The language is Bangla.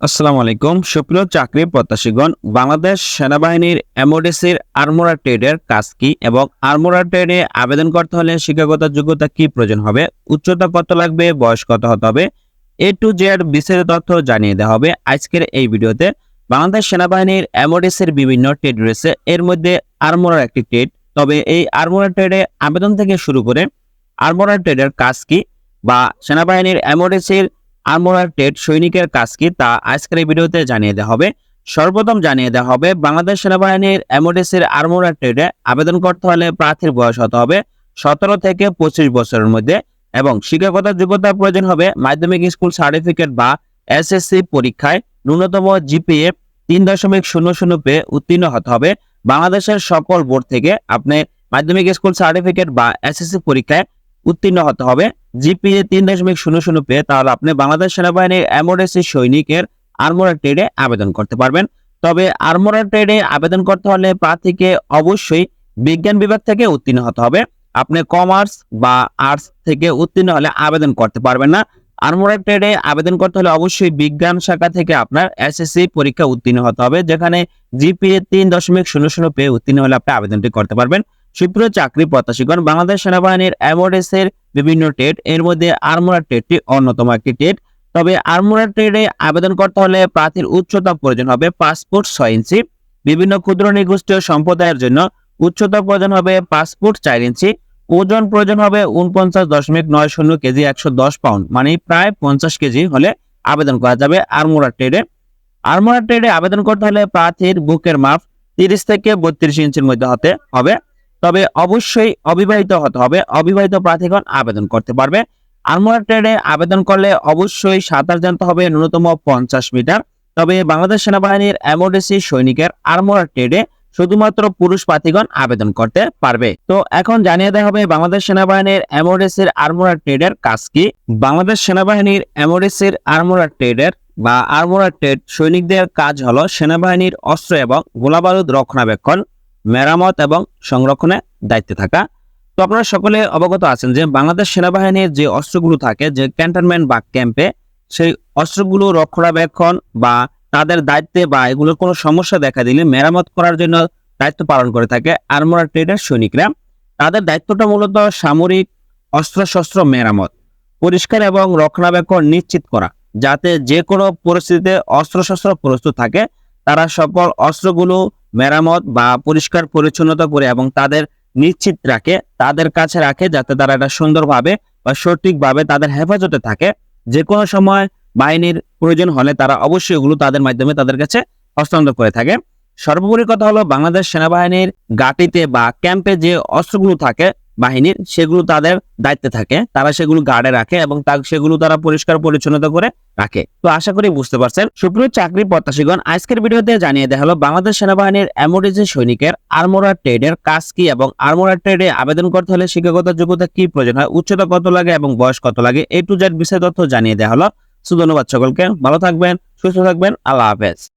আসসালামু আলাইকুম। সুপ্রিয় চাকরি প্রত্যাশীগণ, বাংলাদেশ সেনাবাহিনীর এমওডিসির আর্মোরা ট্রেডের কাজ কি এবং আর্মোরা ট্রেডে আবেদন করতে হলে শিক্ষাগত যোগ্যতা কি প্রয়োজন হবে? উচ্চতা কত লাগবে? বয়স কত হতে হবে? এ টু জেড বিস্তারিত তথ্য জানিয়ে দেওয়া হবে আজকের এই ভিডিওতে। বাংলাদেশ সেনাবাহিনীর এমওডিসির বিভিন্ন ট্রেড রয়েছে। এর মধ্যে আর্মোরার একটি ট্রেড তবে এই আর্মোরা ট্রেডে আবেদন থেকে শুরু করে আর্মোরা ট্রেডের কাজ কি বা সেনাবাহিনীর এমওডিসির আর্মোরার টেট সৈনিকের কাজ কি তা আজকের ভিডিওতে জানিয়ে দেওয়া হবে। সর্বপ্রথম জানিয়ে দেওয়া হবে, বাংলাদেশ সেনাবাহিনীর এমওডিসির আর্মোরার ট্রেডে আবেদন করতে হলে প্রার্থীর বয়স হতে হবে সতেরো থেকে পঁচিশ বছরের মধ্যে এবং শিক্ষাগত যোগ্যতার প্রয়োজন হবে মাধ্যমিক স্কুল সার্টিফিকেট বা এসএসসি পরীক্ষায় ন্যূনতম জিপিএ তিন দশমিক শূন্য শূন্য পেয়ে উত্তীর্ণ হতে হবে। বাংলাদেশের সকল বোর্ড থেকে আপনি মাধ্যমিক স্কুল সার্টিফিকেট বা এসএসসি পরীক্ষায় উত্তীর্ণ হতে হবে। জিপিএ তিন দশমিক শূন্য শূন্য পেয়ে তাহলে আপনি বাংলাদেশ সেনাবাহিনীর এমওডিসি সৈনিকের আর্মোরার ট্রেডে আবেদন করতে পারবেন। তবে আর্মোরার ট্রেডে আবেদন করতে হলে প্রার্থীকে অবশ্যই বিজ্ঞান বিভাগ থেকে উত্তীর্ণ হতে হবে। আপনি কমার্স বা আর্টস থেকে উত্তীর্ণ হলে আবেদন করতে পারবেন না। আর্মোরা ট্রেডে আবেদন করতে হলে অবশ্যই বিজ্ঞান শাখা থেকে আপনার এসএসসি পরীক্ষা উত্তীর্ণ হতে হবে, যেখানে জিপিএ তিন দশমিক শূন্য শূন্য পেয়ে উত্তীর্ণ হলে আপনি আবেদনটি করতে পারবেন। সুপ্রিয় চাকরি প্রত্যাশীগণ, বাংলাদেশ সেনাবাহিনীর এমওডিসের বিভিন্ন টেট এর মধ্যে আর্মোরা টেটটি অন্যতম একটি টেট তবে আর্মোরা ট্রেডে আবেদন করতে হলে প্রার্থীর উচ্চতা প্রয়োজন হবে পাসপোর্ট ছয় ইঞ্চি। বিভিন্ন ক্ষুদ্র নিগোষ্ঠীয় সম্প্রদায়ের জন্য উচ্চতা প্রয়োজন হবে পাসপোর্ট চার ইঞ্চি। ওজন প্রয়োজন হবে উনপঞ্চাশ দশমিক নয় শূন্য কেজি একশো দশ পাউন্ড মানে প্রায় পঞ্চাশ কেজি হলে আবেদন করা যাবে আর্মোরা ট্রেডে। আর্মোরা ট্রেডে আবেদন করতে হলে প্রার্থীর বুকের মাপ তিরিশ থেকে বত্রিশ ইঞ্চির মধ্যে হতে হবে। তবে অবশ্যই অবিবাহিত হতে হবে। অবিবাহিত প্রার্থীগণ আবেদন করতে পারবে। আর্মোরা ট্রেডে আবেদন করলে অবশ্যই সাঁতার জানতে হবে ন্যূনতম পঞ্চাশ মিটার। তবে বাংলাদেশ সেনাবাহিনীর এমওডিসি সৈনিকের আর্মোরা ট্রেডে শুধুমাত্র পুরুষ প্রার্থীগণ আবেদন করতে পারবে। তো এখন জানিয়ে দেওয়া হবে বাংলাদেশ সেনাবাহিনীর এমওডিসির আর্মোরা ট্রেডের কাজ কি। বাংলাদেশ সেনাবাহিনীর এমওডিসির আর্মোরা ট্রেডের বা আর্মোরা ট্রেড সৈনিকদের কাজ হলো সেনাবাহিনীর অস্ত্র এবং গোলাবারুদ রক্ষণাবেক্ষণ মেরামত এবং সংরক্ষণে দায়িত্বে থাকা। তো আপনারা সকলে অবগত আছেন যে বাংলাদেশ সেনাবাহিনীর যে অস্ত্রগুলো থাকে, যে ক্যান্টনমেন্ট বা ক্যাম্পে সেই অস্ত্রগুলো রক্ষণাবেক্ষণ বা তাদের দায়িত্বে বা এগুলোর কোনো সমস্যা দেখা দিলে মেরামত করার জন্য দায়িত্ব পালন করে থাকে আর্মোরা ট্রেডের সৈনিকরা। তাদের দায়িত্বটা মূলত সামরিক অস্ত্রশস্ত্র মেরামত, পরিষ্কার এবং রক্ষণাবেক্ষণ নিশ্চিত করা, যাতে যে কোনো পরিস্থিতিতে অস্ত্রশস্ত্র প্রস্তুত থাকে, তারা সকল অস্ত্রগুলো মেরামত বা পরিষ্কার পরিচ্ছন্নতা করে এবং তাদের নিশ্চিত রাখে, তাদের কাছে রাখে যাতে তারা এটা সুন্দরভাবে বা সঠিকভাবে তাদের হেফাজতে থাকে। যে কোনো সময় বাহিনীর প্রয়োজন হলে তারা অবশ্যই এগুলো তাদের মাধ্যমে তাদের কাছে হস্তান্তর করে থাকে। সর্বোপরি কথা হলো, বাংলাদেশ সেনাবাহিনীর গাটিতে বা ক্যাম্পে যে অস্ত্রগুলো থাকে বাহিনীর, সেগুলো তাদের দায়িত্বে থাকে। তারা সেগুলো গার্ডে রাখে এবং তা- সেগুলো তারা পরিষ্কার পরিচ্ছন্নতা করে রাখে। তো আশা করি বুঝতে পারছেন। সুপ্রিয় চাকরি প্রত্যাশীগণ, আজকের ভিডিওতে জানিয়ে দেওয়া হলো, বাংলাদেশ সেনাবাহিনীর এমওডিজি সৈনিকের আর্মোরা ট্রেডের কাজ কি এবং আর্মোরা ট্রেডে আবেদন করতে হলে শিক্ষাগত যোগ্যতা কি প্রয়োজন হয়, উচ্চতা কত লাগে এবং বয়স কত লাগে, এ টু জেড বিষয় তথ্য জানিয়ে দেওয়া হলো। সো ধন্যবাদ সকলকে, ভালো থাকবেন, সুস্থ থাকবেন, আল্লাহ হাফেজ।